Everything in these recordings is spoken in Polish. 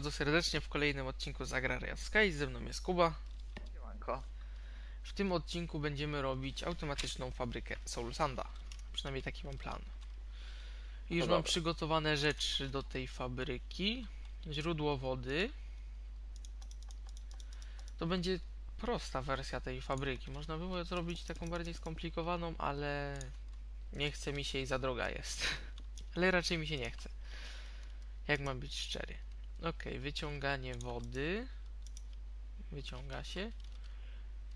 bardzo serdecznie w kolejnym odcinku z Agraria Sky. Ze mną jest Kuba. Siemanko. W tym odcinku będziemy robić automatyczną fabrykę Soul Sanda. Przynajmniej taki mam plan. I Już No mam dobra. przygotowane rzeczy do tej fabryki. Źródło wody. To będzie prosta wersja tej fabryki. Można było zrobić taką bardziej skomplikowaną, ale nie chce mi się i za droga jest. ale raczej mi się nie chce. Jak mam być szczery. Ok, wyciąganie wody. Wyciąga się.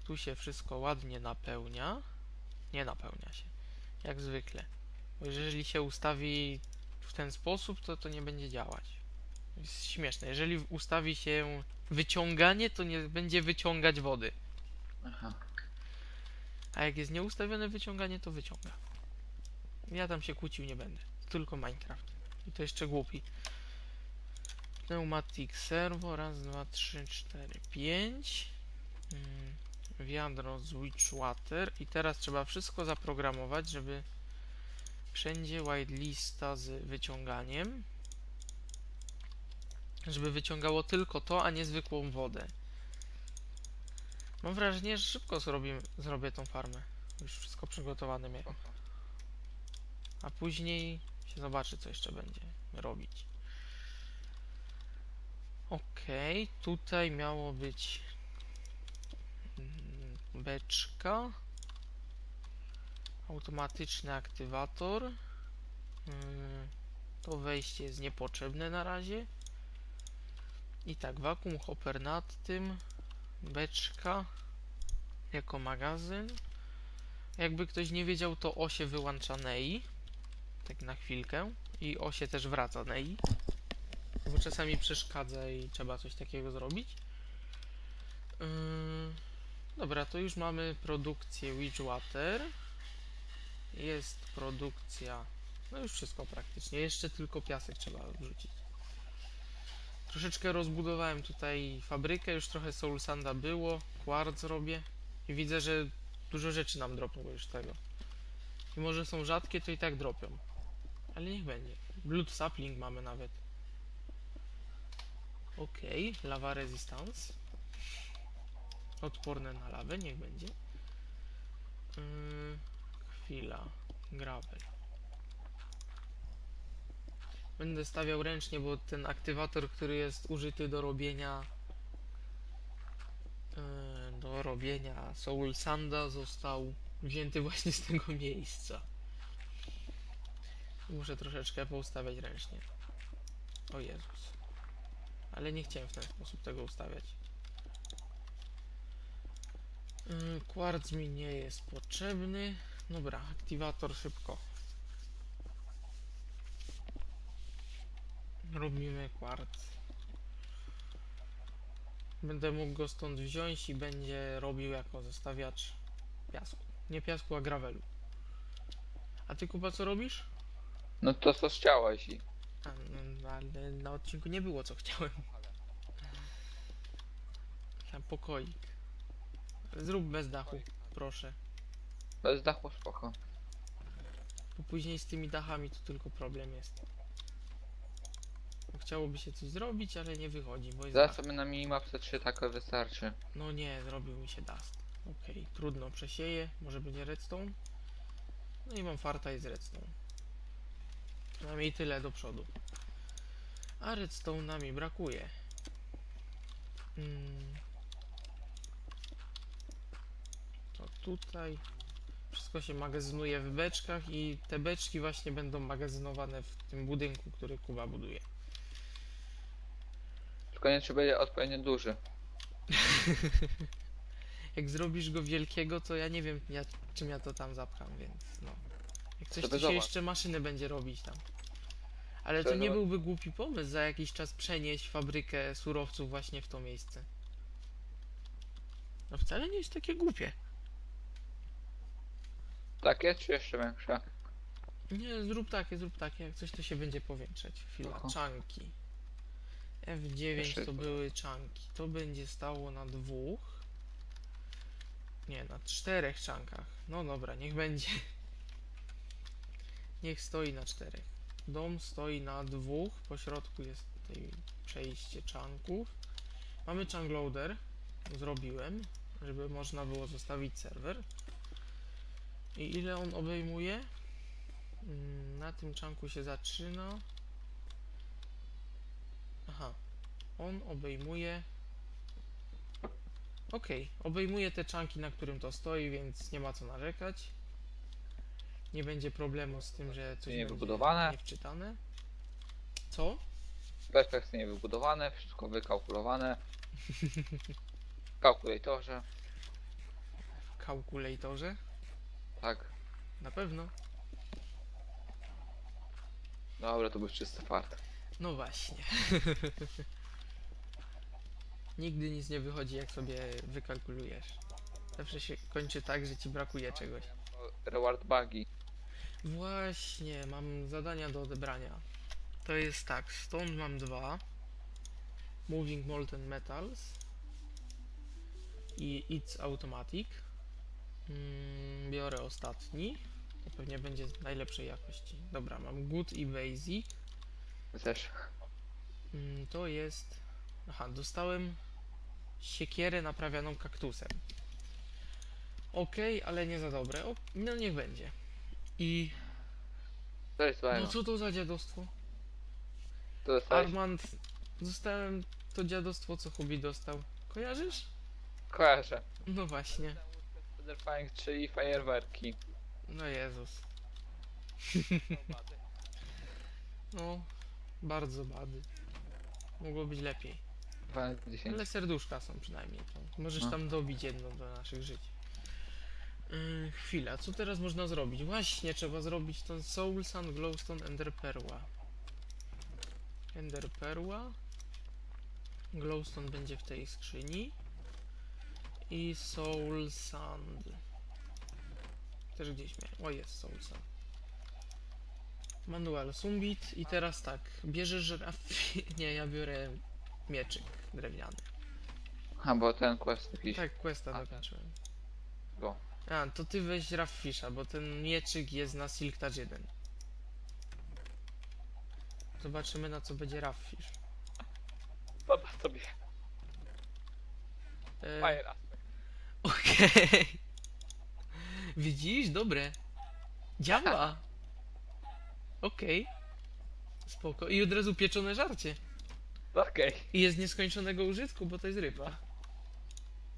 Tu się wszystko ładnie napełnia. Nie napełnia się. Jak zwykle. Bo jeżeli się ustawi w ten sposób, to to nie będzie działać. Jest śmieszne. Jeżeli ustawi się wyciąganie, to nie będzie wyciągać wody. Aha. A jak jest nieustawione wyciąganie, to wyciąga. Ja tam się kłócił nie będę. Tylko Minecraft. I to jeszcze głupi. Pneumatic servo. Raz, dwa, trzy, cztery, pięć. Mm, Wiadro z Witchwater. I teraz trzeba wszystko zaprogramować, żeby wszędzie whitelista z wyciąganiem. Żeby wyciągało tylko to, a nie zwykłą wodę. Mam wrażenie, że szybko zrobię, zrobię tą farmę. Już wszystko przygotowane miałem. A później się zobaczy, co jeszcze będzie robić. Okej, tutaj miało być mm, beczka. Automatyczny aktywator. Mm, To wejście jest niepotrzebne na razie. I tak, vacuum hopper nad tym. Beczka jako magazyn. Jakby ktoś nie wiedział, to osie wyłącza Nei. Tak na chwilkę. I osie też wraca Nei. Bo czasami przeszkadza i trzeba coś takiego zrobić. Yy, dobra, to już mamy produkcję Witchwater. Jest produkcja. No już wszystko praktycznie. Jeszcze tylko piasek trzeba wrzucić. Troszeczkę rozbudowałem tutaj fabrykę, już trochę Soul Sanda było, quartz robię i widzę, że dużo rzeczy nam dropią już tego. Mimo, że są rzadkie, to i tak dropią. Ale niech będzie. Blood sapling mamy nawet. Okej, lava resistance. Odporne na lawę, niech będzie. Yy, chwila. Gravel. Będę stawiał ręcznie, bo ten aktywator, który jest użyty do robienia e, do robienia Soul Sanda został wzięty właśnie z tego miejsca. Muszę troszeczkę poustawiać ręcznie. O Jezus. Ale nie chciałem w ten sposób tego ustawiać. Yy, Kwarc mi nie jest potrzebny. Dobra, aktywator szybko. Robimy kwarc. Będę mógł go stąd wziąć i będzie robił jako zostawiacz piasku. Nie piasku, a gravelu. A ty Kuba co robisz? No to co chciałeś i... A, no, ale na odcinku nie było co chciałem. Tam pokoik. Zrób bez dachu, proszę. Bez dachu spoko. Bo później z tymi dachami to tylko problem jest. Bo Chciałoby się coś zrobić, ale nie wychodzi, bo jest Zaraz dach. sobie na minimapce 3 tako wystarczy. No nie, zrobił mi się dust. Okej, trudno, przesieję. Może będzie redstone? No i mam farta i z redstone. Przynajmniej tyle do przodu. A redstone nami brakuje. Mm. To tutaj. Wszystko się magazynuje w beczkach i te beczki właśnie będą magazynowane w tym budynku, który Kuba buduje. Tylko nie trzeba będzie odpowiednio duży. Jak zrobisz go wielkiego, to ja nie wiem, ja, czym ja to tam zapcham, więc no. Jak coś, to się zobacz. jeszcze maszyny będzie robić tam. Ale to nie zobacz. byłby głupi pomysł za jakiś czas przenieść fabrykę surowców właśnie w to miejsce. No wcale nie jest takie głupie. Takie czy jeszcze większe? Nie, zrób takie, zrób takie, jak coś to się będzie powiększać. Chwila, Aha. czanki. F9 Jeszcze- to były czanki. To będzie stało na dwóch. Nie, na czterech czankach. No dobra, niech będzie. Niech stoi na czterech. Dom stoi na dwóch, po środku jest tutaj przejście chunków. Mamy chunk loader, zrobiłem, żeby można było zostawić serwer. I ile on obejmuje? Mm, Na tym chunku się zaczyna. Aha, on obejmuje. Ok, obejmuje te czanki, na którym to stoi, więc nie ma co narzekać. Nie będzie problemu z tym, że coś Nie wybudowane. niewczytane. Co? Perfekcyjnie wybudowane, wszystko wykalkulowane. W kalkulatorze, W kalkulatorze? tak. Na pewno. Dobra, to był czysty fart. No właśnie. Nigdy nic nie wychodzi, jak sobie wykalkulujesz. Zawsze się kończy tak, że ci brakuje czegoś. Reward bugi. Właśnie, mam zadania do odebrania. To jest tak, stąd mam dwa. Moving Molten Metals i It's Automatic. Mm, biorę ostatni. To pewnie będzie z najlepszej jakości. Dobra, mam Good i Basic. Też. Mm, To jest. Aha, dostałem siekierę naprawianą kaktusem. Okej, ale nie za dobre. O, no niech będzie. I. To jest No co to za dziadostwo? To dostałeś? Armand, dostałem to dziadostwo, co Hubi dostał. Kojarzysz? Kojarzę. No właśnie. Featherflying 3 i fajerwerki. No Jezus. No, bardzo bady. Mogło być lepiej. 10. Ale serduszka są przynajmniej. To możesz No. tam dobić jedno do naszych żyć. Yy, chwila, co teraz można zrobić? Właśnie, trzeba zrobić ten Soul Sand, Glowstone, Ender Perła. Ender Perła. Glowstone będzie w tej skrzyni. I Soul Sand. Też gdzieś miałem. O, jest Soul Sand. Manual Sumbit. I teraz tak, bierzesz rafi... Nie, ja biorę mieczyk drewniany. A, bo ten quest jakiś. Tak, questa dokończyłem. Go. A, to ty weź Raffisha, bo ten mieczyk jest na Silk Touch 1. Zobaczymy na co będzie Raffish. Zobacz sobie. E, Fire aspect. Okej. Widzisz? Dobre. Działa. Okej. Spoko. I od razu pieczone żarcie. Okej. I jest nieskończonego użytku, bo to jest ryba.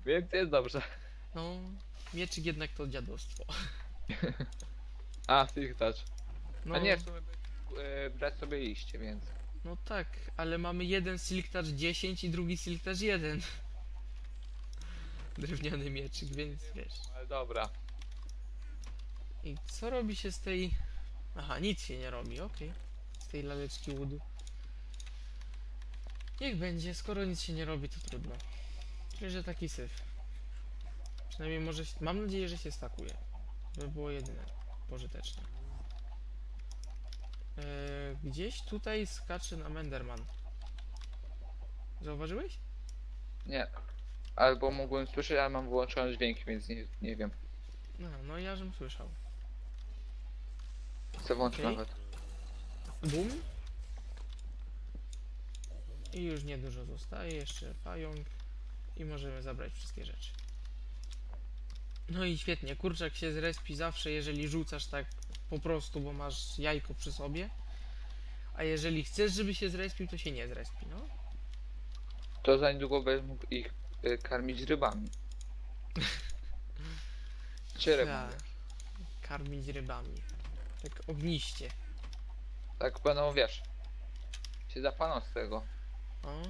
Więc jest dobrze. No, mieczyk jednak to dziadostwo. A, Silk Touch. No, A nie, w sumie e, brać sobie liście, więc. no tak, ale mamy jeden Silk Touch 10 i drugi Silk Touch 1. Drewniany mieczyk, więc wiesz. Ale dobra. I co robi się z tej... Aha, nic się nie robi, okej. Z tej laleczki łudu. Niech będzie, skoro nic się nie robi, to trudno. Czuję, że taki syf. Przynajmniej może... się- Mam nadzieję, że się stakuje. By było jedyne pożyteczne. Eee, gdzieś tutaj skacze nam Enderman. Zauważyłeś? Nie. Albo mogłem słyszeć, ale mam wyłączone dźwięki, więc nie, nie wiem. No, no ja żem słyszał. Chcę włączyć Okej. nawet. Bum. I już niedużo zostaje, jeszcze pająk i możemy zabrać wszystkie rzeczy. No i świetnie, kurczak się zrespi zawsze, jeżeli rzucasz tak po prostu, bo masz jajko przy sobie. A jeżeli chcesz, żeby się zrespił, to się nie zrespi, no. To za niedługo będę mógł ich y, karmić rybami. Rybami? Tak. Karmić rybami. Tak ogniście. Tak będą, wiesz. Się zapaną z tego. O,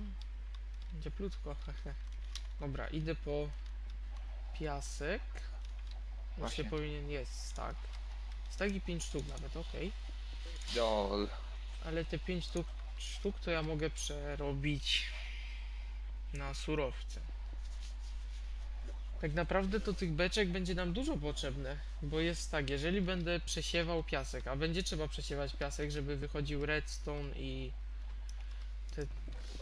będzie plutko. hehe. Dobra, idę po piasek. Właśnie Właśnie. powinien jest tak. Stagi 5 sztuk nawet, ok. Lol. Ale te 5 sztuk, sztuk to ja mogę przerobić na surowce. Tak naprawdę to tych beczek będzie nam dużo potrzebne, bo jest tak, jeżeli będę przesiewał piasek, a będzie trzeba przesiewać piasek, żeby wychodził redstone i te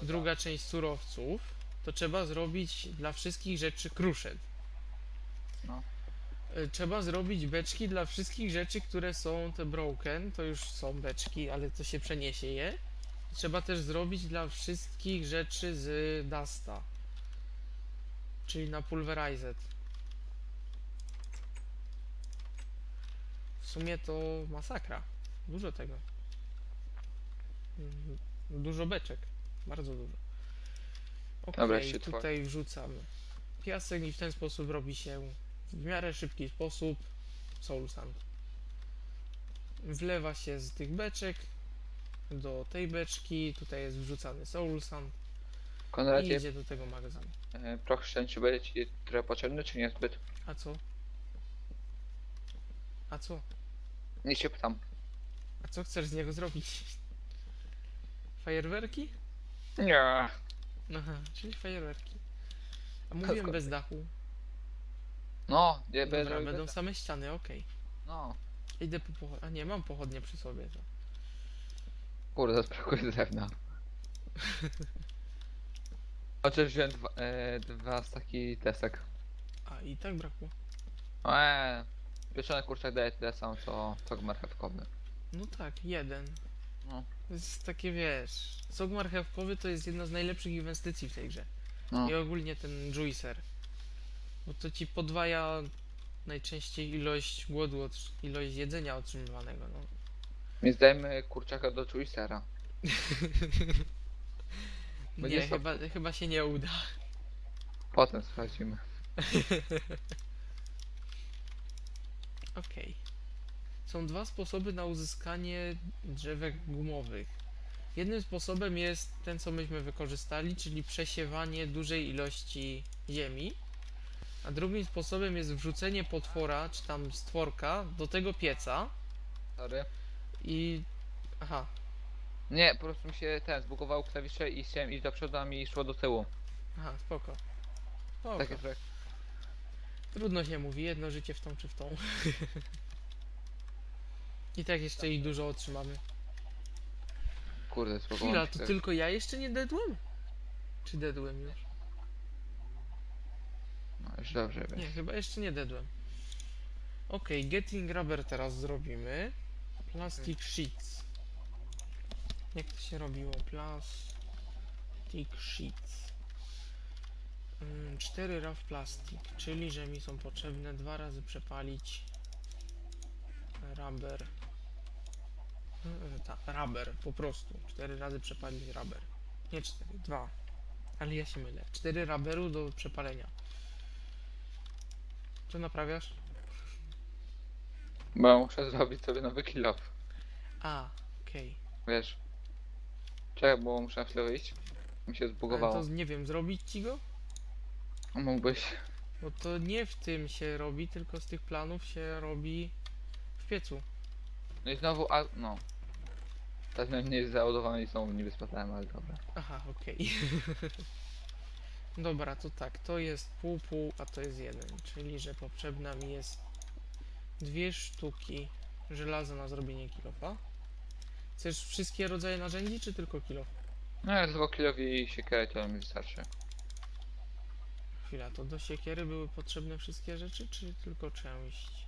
druga część surowców, to trzeba zrobić dla wszystkich rzeczy kruszec. No. Y, Trzeba zrobić beczki dla wszystkich rzeczy, które są te broken, to już są beczki, ale to się przeniesie je. Trzeba też zrobić dla wszystkich rzeczy z Dusta. Czyli na Pulverized. W sumie to masakra. Dużo tego. Mhm. Dużo beczek. Bardzo dużo. Dobra, się tutaj wrzucam piasek i w ten sposób robi się w miarę szybki sposób soul sand. Wlewa się z tych beczek do tej beczki, tutaj jest wrzucany soul sand i idzie do tego magazynu. e, proch szczęściu będzie ci trochę potrzebny, czy niezbyt? A co? A co? Nie się pytam. A co chcesz z niego zrobić? Fajerwerki? Nie. Aha, czyli fajerwerki. A mówiłem bez dachu. No, nie bez Dobra, będą same ściany, okej. No. Idę po pochodnie. A nie, mam pochodnie przy sobie. To. Kurde, brakuje drewna. Chociaż wziąłem dwa, e, dwa z takich desek. A i tak brakło. Eee, pieczony kurczak daje tyle samo co sok marchewkowy. No tak, jeden. No. To jest takie wiesz. Sok marchewkowy to jest jedna z najlepszych inwestycji w tej grze. No. I ogólnie ten juicer. Bo to ci podwaja najczęściej ilość głodu, ilość jedzenia otrzymywanego. No. Więc dajmy kurczaka do. Będzie Nie, sok. chyba, chyba się nie uda. Potem sprawdzimy. Okej. Są dwa sposoby na uzyskanie drzewek gumowych. Jednym sposobem jest ten, co myśmy wykorzystali, czyli przesiewanie dużej ilości ziemi. A drugim sposobem jest wrzucenie potwora, czy tam stworka, do tego pieca Sorry. i... Aha, Nie, po prostu mi się ten zbugował klawisze i chciałem iść do przodu, a mi szło do tyłu. aha, spoko. spoko. Takie trochę. Trudno się mówi, jedno życie w tą czy w tą. I tak jeszcze ich dużo otrzymamy. Kurde, zbugował Chwila, to tylko ja jeszcze nie dedłem? Czy dedłem już? No już dobrze Nie, wiesz. chyba jeszcze nie dedłem. Okej, getting rubber teraz zrobimy. Plastic sheets. Jak to się robiło? Plastic sheets. Mm, Cztery rough plastic, czyli że mi są potrzebne dwa razy przepalić rubber. E, Tak, rubber, po prostu. Cztery razy przepalić rubber. Nie cztery, dwa. Ale ja się mylę. Cztery rubberu do przepalenia. Co naprawiasz? Bo muszę zrobić sobie nowy kill off. A, okej. Wiesz. Czekaj, bo muszę na chwilę wyjść. Mi się Ale zbugowało. To nie wiem, zrobić ci go? Mógłbyś. Bo to nie w tym się robi, tylko z tych planów się robi w piecu. No i znowu, a no. Teraz miałem nie załadowany i znowu niby spadałem, ale dobra. Aha, okej. Dobra, to tak, to jest pół pół, a to jest jeden, czyli że potrzebna mi jest dwie sztuki żelaza na zrobienie kilofa. Chcesz wszystkie rodzaje narzędzi, czy tylko kilof? No ja tylko killowi i siekierę to mi wystarczy. Chwila, to do siekiery były potrzebne wszystkie rzeczy, czy tylko część?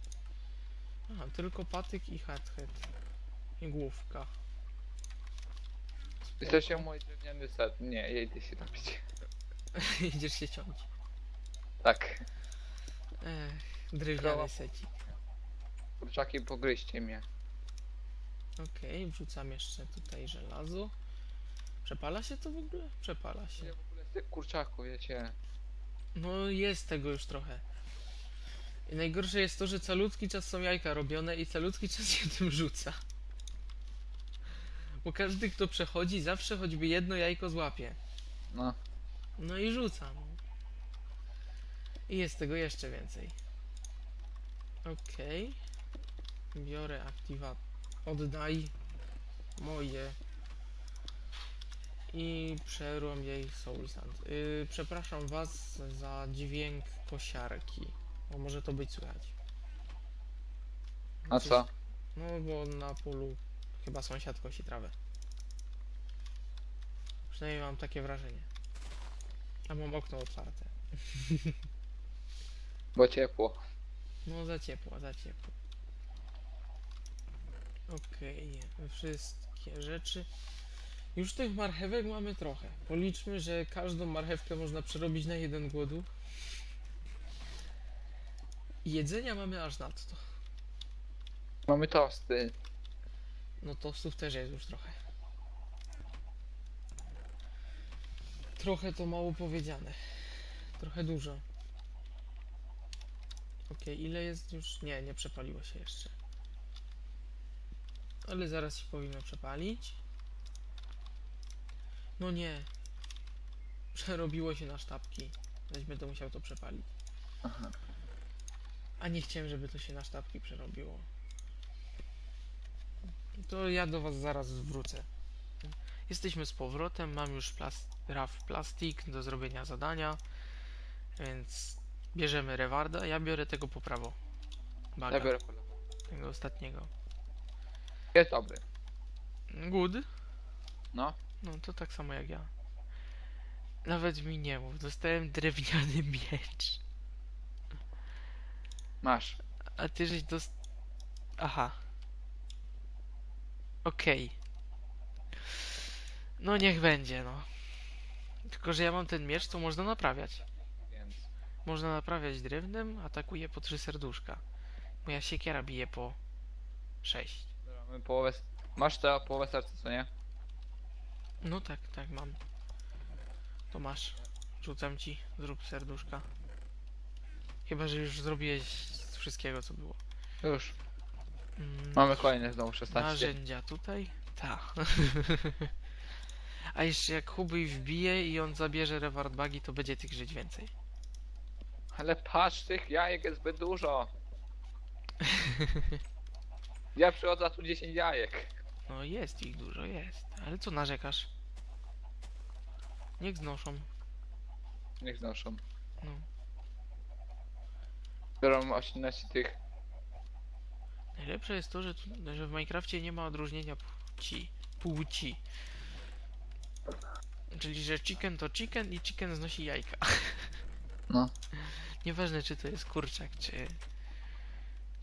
Aha, tylko patyk i headhead. I główka. Wystarczy mój drewniany set. Nie, ja idę się napić. Idziesz się ciąć. Tak. Ech, drewniany Krowa. secik. Kurczaki, pogryźcie mnie. Okej, wrzucam jeszcze tutaj żelazo. Przepala się to w ogóle? Przepala się. Ja w ogóle z tych kurczaków, wiecie. No jest tego już trochę. I najgorsze jest to, że calutki czas są jajka robione i calutki czas się tym rzuca. Bo każdy kto przechodzi zawsze choćby jedno jajko złapie. No. No i rzuca. No. I jest tego jeszcze więcej. Okej. Biorę aktywa. Oddaj moje. I przerom jej soul sand. Yy, przepraszam was za dźwięk kosiarki. Bo może to być słychać. A co? No bo na polu chyba sąsiad kosi trawę. Przynajmniej mam takie wrażenie. A mam okno otwarte. Bo ciepło. No za ciepło, za ciepło. Okej, wszystkie rzeczy. Już tych marchewek mamy trochę. Policzmy, że każdą marchewkę można przerobić na jeden głodu. Jedzenia mamy aż nadto. Mamy tosty. No tostów też jest już trochę. Trochę to mało powiedziane. Trochę dużo. Okej, ile jest już? Nie, nie przepaliło się jeszcze. Ale zaraz się powinno przepalić. No nie. Przerobiło się na sztabki. Weź będę musiał to przepalić. Aha. A nie chciałem, żeby to się na sztabki przerobiło. To ja do was zaraz wrócę. Jesteśmy z powrotem, mam już plas raf plastik do zrobienia zadania, więc bierzemy rewarda. Ja biorę tego po prawo. Baga, Ja biorę po lewo. tego ostatniego. Jest dobry. Good. No. No to tak samo jak ja. Nawet mi nie mów, dostałem drewniany miecz. Masz. A ty żeś dost... Aha. Okej. No niech będzie, no. Tylko, że ja mam ten miecz, to można naprawiać. Można naprawiać drewnem, atakuje po trzy serduszka. Moja siekiera bije po 6. Dobra, mamy połowę. s- Masz to połowę serca, co nie? No tak, tak mam. To masz. Rzucam ci, zrób serduszka. Chyba, że już zrobiłeś z wszystkiego, co było. Już. Mm, Mamy kolejne znowu 16. Narzędzia tutaj? Tak. A jeszcze jak Huby wbije i on zabierze reward bagi, to będzie tych żyć więcej. Ale patrz, tych jajek jest zbyt dużo. Ja przychodzę, a tu 10 jajek. No jest ich dużo, jest. Ale co narzekasz? Niech znoszą. Niech znoszą. No. Biorą 18 tych. Najlepsze jest to, że, tu, że w Minecrafcie nie ma odróżnienia płci. Płci. Czyli, że chicken to chicken i chicken znosi jajka. No. Nieważne, czy to jest kurczak, czy...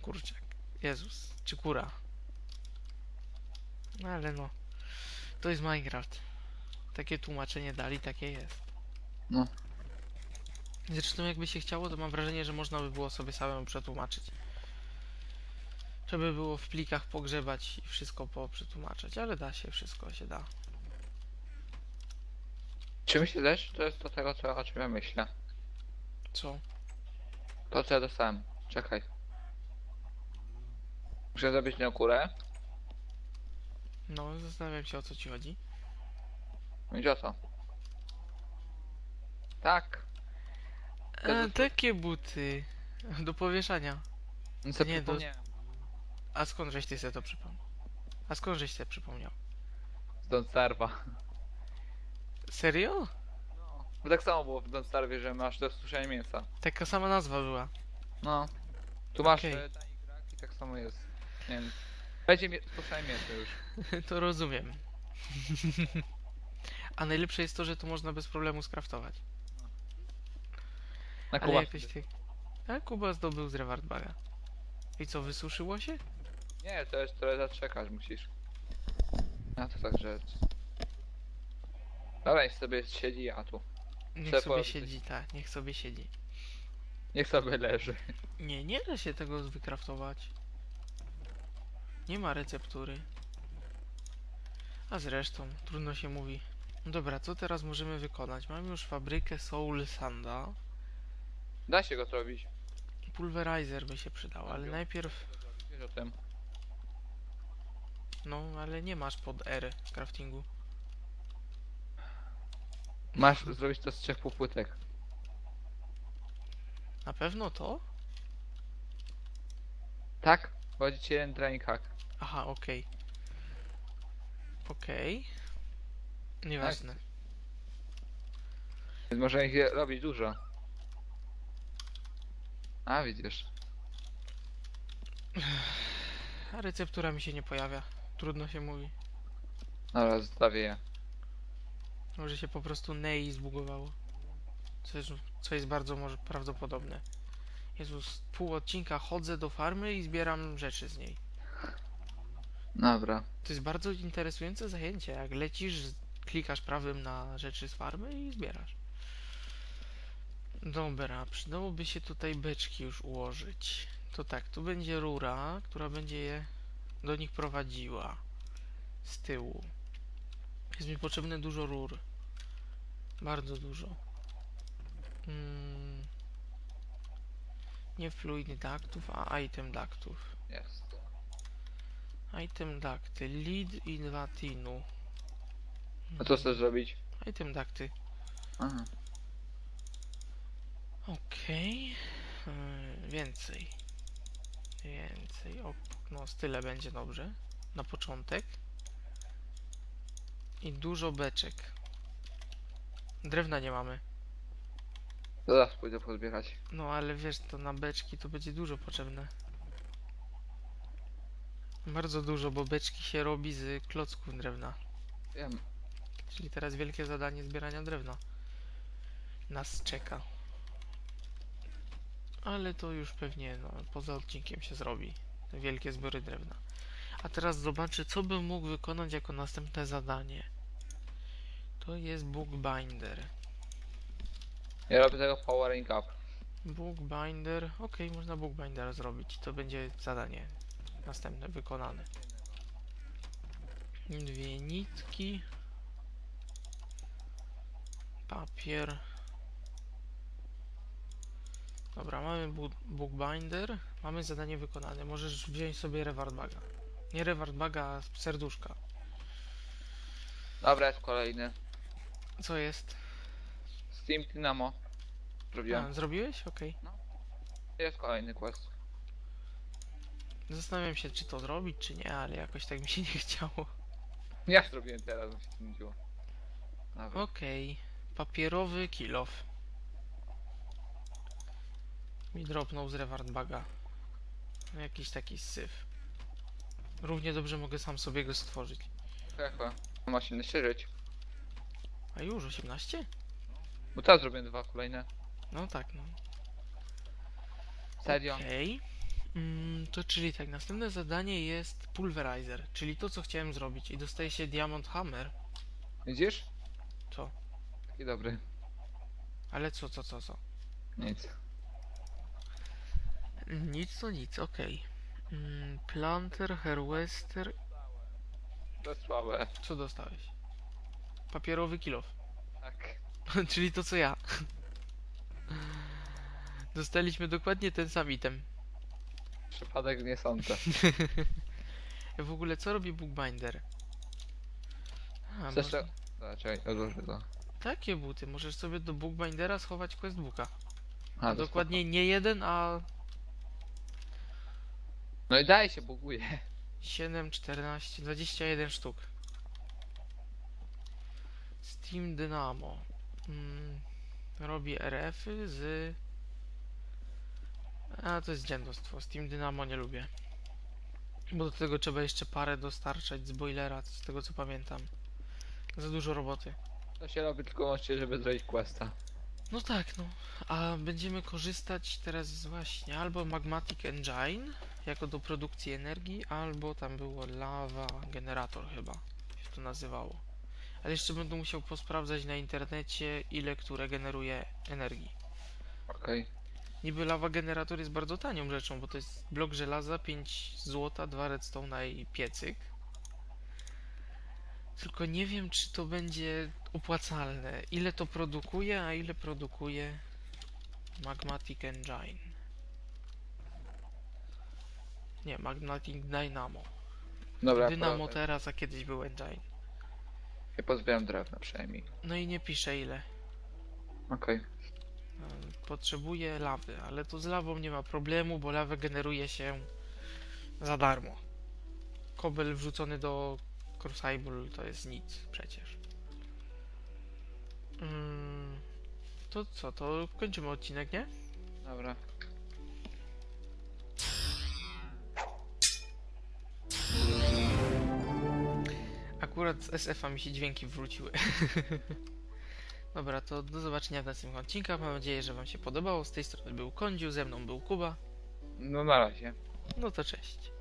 Kurczak. Jezus. Czy kura. No ale no. To jest Minecraft. Takie tłumaczenie dali, takie jest. No. Zresztą jakby się chciało, to mam wrażenie, że można by było sobie samemu przetłumaczyć. Żeby było w plikach pogrzebać i wszystko po przetłumaczyć, ale da się, wszystko się da. Czy się też? To jest do tego, co, o czym ja myślę. Co? To, co ja dostałem. Czekaj. Muszę zrobić tę kurę. No, zastanawiam się o co ci chodzi. Będzie o co? Tak. A, takie buty. Do powieszania. No sobie Nie, do- przypomniałem. A skąd żeś ty sobie to przypomniał? A skąd żeś sobie przypomniał? Z Don't Starve'a. Serio? No. Bo tak samo było w Don't Starve'ie, że masz do suszenia mięsa. Taka sama nazwa była. No. Tu masz Okej. okay. tani krak i tak samo jest. Nie wiem. Będzie mi suszenie mięsa już. to rozumiem. A najlepsze jest to, że to można bez problemu skraftować. Na Ale jakoś tak... A Kuba zdobył z Rewardbaga. I co, wysuszyło się? Nie, to jest trochę zaczekać musisz. A to tak rzecz. Niech sobie siedzi, a tu. Niech Trzeba sobie siedzi, tak, niech sobie siedzi. Niech sobie leży. Nie, nie da się tego wykraftować. Nie ma receptury. A zresztą, trudno się mówi. No Dobra, co teraz możemy wykonać? Mamy już fabrykę Soul Sanda. Da się go zrobić. Pulverizer by się przydał, ale najpierw... Wiesz o tym. No, ale nie masz pod R w craftingu. Masz zrobić to z trzech półpłytek. Na pewno to? Tak? Chodzi ci jeden drying hack. Aha, okej. Okej. Nieważne. Więc można ich robić dużo. A widzisz. A receptura mi się nie pojawia. Trudno się mówi. Dobra, zostawię je. Może się po prostu Nei zbugowało. Co jest, co jest bardzo może prawdopodobne. Jezus, pół odcinka chodzę do farmy i zbieram rzeczy z niej. Dobra. To jest bardzo interesujące zajęcie. Jak lecisz klikasz prawym na rzeczy z farmy i zbierasz. Dobra, przydałoby się tutaj beczki już ułożyć. To tak, tu będzie rura, która będzie je do nich prowadziła z tyłu. Jest mi potrzebne dużo rur. Bardzo dużo. Mm, nie fluid ductów, a item ductów. Jest. Item ducty, lead i dwa tinu. A co chcesz zrobić? Item ducty. Aha. Okej. Yy, więcej. Więcej. O, no tyle będzie dobrze. Na początek. I dużo beczek. Drewna nie mamy. Zaraz pójdę pozbierać. No ale wiesz, to na beczki to będzie dużo potrzebne. Bardzo dużo, bo beczki się robi z klocków drewna. Wiem. Czyli teraz wielkie zadanie zbierania drewna nas czeka. Ale to już pewnie no, poza odcinkiem się zrobi. Te wielkie zbiory drewna. A teraz zobaczę, co bym mógł wykonać jako następne zadanie. To jest Bookbinder. Ja robię tego powering up. Bookbinder. Ok, można Bookbindera zrobić. To będzie zadanie następne wykonane. Dwie nitki. Papier. Dobra, mamy Bookbinder. Mamy zadanie wykonane. Możesz wziąć sobie reward baga. Nie reward baga, a serduszka. Dobra, jest kolejny. Co jest? Steam Dynamo. Zrobiłem. A, zrobiłeś? Okej. Jest kolejny quest. Zastanawiam się, czy to zrobić, czy nie, ale jakoś tak mi się nie chciało. Ja zrobiłem teraz, mi się to nudziło. Dobra. Okej, papierowy kilof. Mi dropnął z Rewardbaga. Jakiś taki syf. Równie dobrze mogę sam sobie go stworzyć. Hehe. Ma się nie żyć. A już 18? Bo teraz zrobiłem dwa kolejne. No tak, no. Serio? Okej. Mm, to czyli tak, następne zadanie jest pulverizer, czyli to co chciałem zrobić i dostaje się Diamond Hammer. Widzisz? Co? Taki dobry. Ale co, co, co, co? Nic. Nic to nic, okej. Mm, planter, harvester, To jest słabe. co dostałeś? Papierowy kilof. Tak. Czyli to co ja. Dostaliśmy dokładnie ten sam item. Przypadek nie sądzę. W ogóle co robi Bookbinder? A, Chcesz można... to? Dobra, czekaj, odłożę to. Takie buty. Możesz sobie do Bookbindera schować questbooka. A, A dokładnie nie jeden, a. No i daj się, buguje. 7, 14, 21 sztuk. Steam Dynamo. Mm, robi RF-y z... A to jest dziennostwo. Steam Dynamo nie lubię. Bo do tego trzeba jeszcze parę dostarczać z boilera, z tego co pamiętam. Za dużo roboty. To się robi tylko łącznie, żeby zrobić questa. No tak, no. A będziemy korzystać teraz właśnie albo Magmatic Engine jako do produkcji energii, albo tam było Lava Generator chyba się to nazywało. Ale jeszcze będę musiał posprawdzać na internecie ile które generuje energii. Okej. Niby Lava Generator jest bardzo tanią rzeczą, bo to jest blok żelaza, 5 złota, 2 redstone'a i piecyk. Tylko nie wiem, czy to będzie opłacalne. Ile to produkuje, a ile produkuje Magmatic Engine. Nie, Magmatic Dynamo. Dobra, Dynamo poradzę. teraz, a kiedyś był Engine. Ja pozbieram drewna przynajmniej. No i nie pisze ile. Okej. Ym, Potrzebuje lawy, ale to z lawą nie ma problemu, bo lawę generuje się za darmo. Kobel wrzucony do Crucible to jest nic przecież. To co, to kończymy odcinek, nie? Dobra. Akurat z SF-a mi się dźwięki wróciły. Dobra, to do zobaczenia w następnych odcinkach. Mam nadzieję, że Wam się podobało. Z tej strony był Kondziu, ze mną był Kuba. No na razie. No to cześć.